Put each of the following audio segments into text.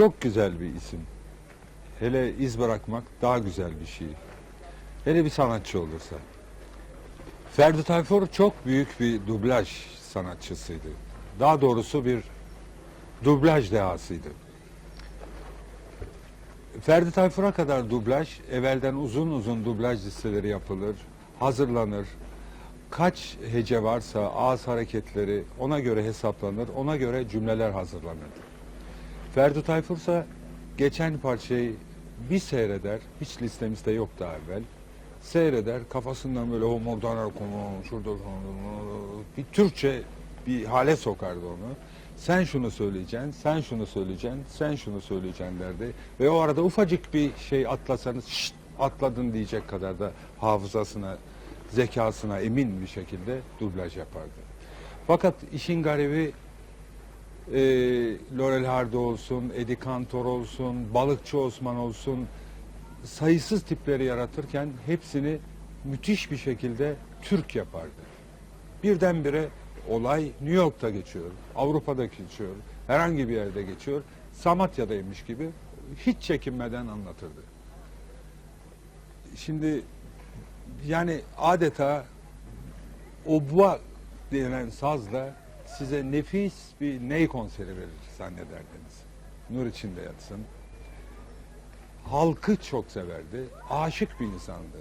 çok güzel bir isim. Hele iz bırakmak daha güzel bir şey. Hele bir sanatçı olursa. Ferdi Tayfur çok büyük bir dublaj sanatçısıydı. Daha doğrusu bir dublaj dehasıydı. Ferdi Tayfur'a kadar dublaj, evvelden uzun uzun dublaj listeleri yapılır, hazırlanır. Kaç hece varsa ağız hareketleri ona göre hesaplanır, ona göre cümleler hazırlanır. Ferdi Tayfur'sa geçen parçayı bir seyreder, hiç listemizde yok daha evvel. Seyreder, kafasından böyle homurdanar konu, şurada bir Türkçe bir hale sokardı onu. Sen şunu söyleyeceksin, sen şunu söyleyeceksin, sen şunu söyleyeceksin derdi. Ve o arada ufacık bir şey atlasanız şşt atladın diyecek kadar da hafızasına, zekasına emin bir şekilde dublaj yapardı. Fakat işin garibi e, Laurel Hardy olsun, Eddie Cantor olsun, Balıkçı Osman olsun sayısız tipleri yaratırken hepsini müthiş bir şekilde Türk yapardı. Birdenbire olay New York'ta geçiyor, Avrupa'da geçiyor, herhangi bir yerde geçiyor. Samatya'daymış gibi hiç çekinmeden anlatırdı. Şimdi yani adeta obua denilen sazla size nefis bir ney konseri verir zannederdiniz. Nur içinde yatsın. Halkı çok severdi. Aşık bir insandı.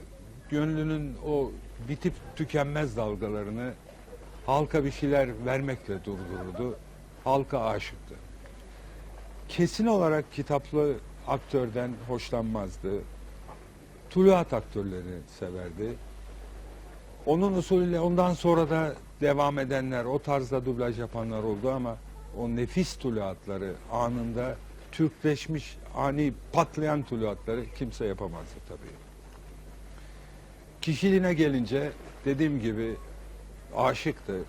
Gönlünün o bitip tükenmez dalgalarını halka bir şeyler vermekle durdururdu. Halka aşıktı. Kesin olarak kitaplı aktörden hoşlanmazdı. Tuluat aktörlerini severdi. Onun usulüyle ondan sonra da devam edenler, o tarzda dublaj yapanlar oldu ama o nefis tuluatları anında Türkleşmiş, ani patlayan tuluatları kimse yapamazdı tabii. Kişiliğine gelince dediğim gibi aşıktı.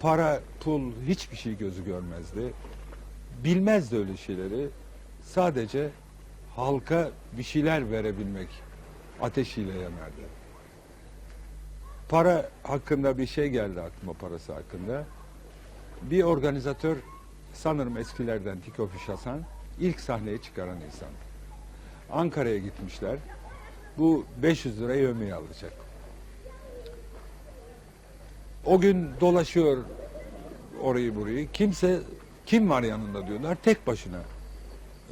Para, pul hiçbir şey gözü görmezdi. Bilmezdi öyle şeyleri. Sadece halka bir şeyler verebilmek ateşiyle yanardı. Para hakkında bir şey geldi aklıma parası hakkında. Bir organizatör sanırım eskilerden Tiko Fiş Hasan ilk sahneye çıkaran insan. Ankara'ya gitmişler. Bu 500 lirayı ömeye alacak. O gün dolaşıyor orayı burayı. Kimse kim var yanında diyorlar. Tek başına.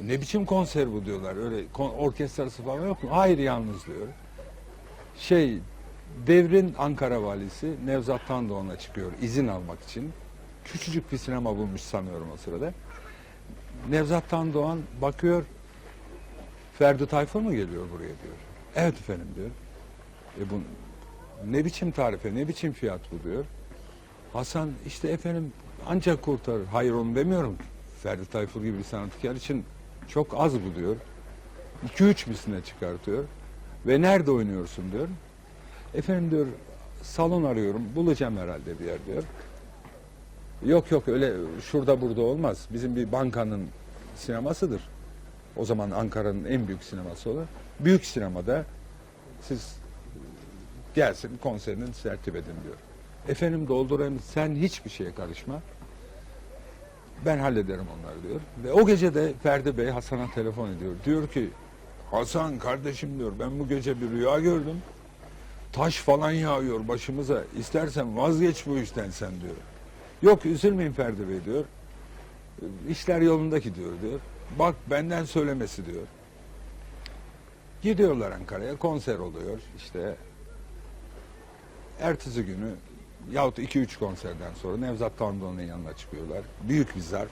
Ne biçim konser bu diyorlar. Öyle orkestrası falan yok mu? Hayır yalnız diyor. Şey devrin Ankara valisi Nevzat Tandoğan'a çıkıyor izin almak için. Küçücük bir sinema bulmuş sanıyorum o sırada. Nevzat Tandoğan bakıyor Ferdi Tayfur mu geliyor buraya diyor. Evet efendim diyor. E bu ne biçim tarife, ne biçim fiyat bu diyor. Hasan işte efendim ancak kurtarır. Hayır onu demiyorum. Ferdi Tayfur gibi bir sanatkar için çok az bu diyor. 2-3 misline çıkartıyor. Ve nerede oynuyorsun diyor. Efendim diyor salon arıyorum bulacağım herhalde bir yer diyor. Yok yok öyle şurada burada olmaz. Bizim bir bankanın sinemasıdır. O zaman Ankara'nın en büyük sineması olur. Büyük sinemada siz gelsin konserini tertip edin diyor. Efendim doldurayım sen hiçbir şeye karışma. Ben hallederim onları diyor. Ve o gece de Ferdi Bey Hasan'a telefon ediyor. Diyor ki Hasan kardeşim diyor ben bu gece bir rüya gördüm. Taş falan yağıyor başımıza. İstersen vazgeç bu işten sen diyor. Yok üzülmeyin Ferdi Bey diyor. İşler yolunda gidiyor diyor. Bak benden söylemesi diyor. Gidiyorlar Ankara'ya konser oluyor işte. Ertesi günü yahut 2-3 konserden sonra Nevzat Tandoğan'ın yanına çıkıyorlar. Büyük bir zarf.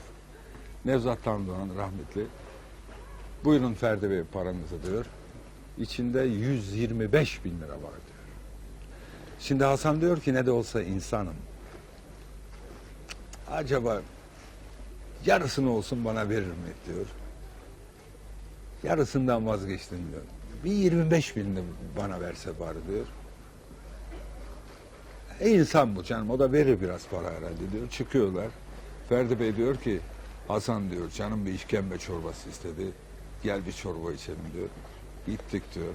Nevzat Tandoğan rahmetli. Buyurun Ferdi Bey paranızı diyor. İçinde 125 bin lira var diyor. Şimdi Hasan diyor ki ne de olsa insanım. Acaba yarısını olsun bana verir mi diyor. Yarısından vazgeçtim diyor. Bir 25 bin de bana verse bari diyor. E insan bu canım o da verir biraz para herhalde diyor. Çıkıyorlar. Ferdi Bey diyor ki Hasan diyor canım bir işkembe çorbası istedi. Gel bir çorba içelim diyor. Gittik diyor.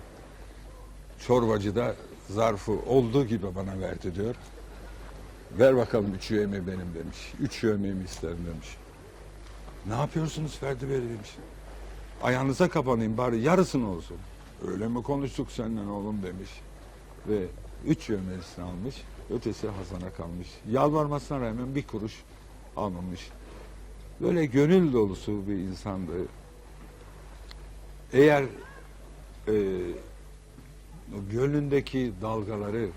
Çorbacı da zarfı olduğu gibi bana verdi diyor. Ver bakalım üç yemeği benim demiş. Üç yemeğimi isterim demiş. Ne yapıyorsunuz Ferdi Bey demiş. Ayağınıza kapanayım bari yarısını olsun. Öyle mi konuştuk seninle oğlum demiş. Ve üç yövmelisini almış. Ötesi Hasan'a kalmış. Yalvarmasına rağmen bir kuruş almamış. Böyle gönül dolusu bir insandı. Eğer e, o gönlündeki dalgaları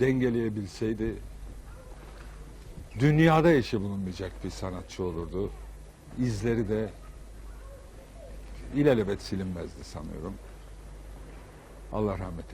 dengeleyebilseydi dünyada eşi bulunmayacak bir sanatçı olurdu. İzleri de ilelebet silinmezdi sanıyorum. Allah rahmet.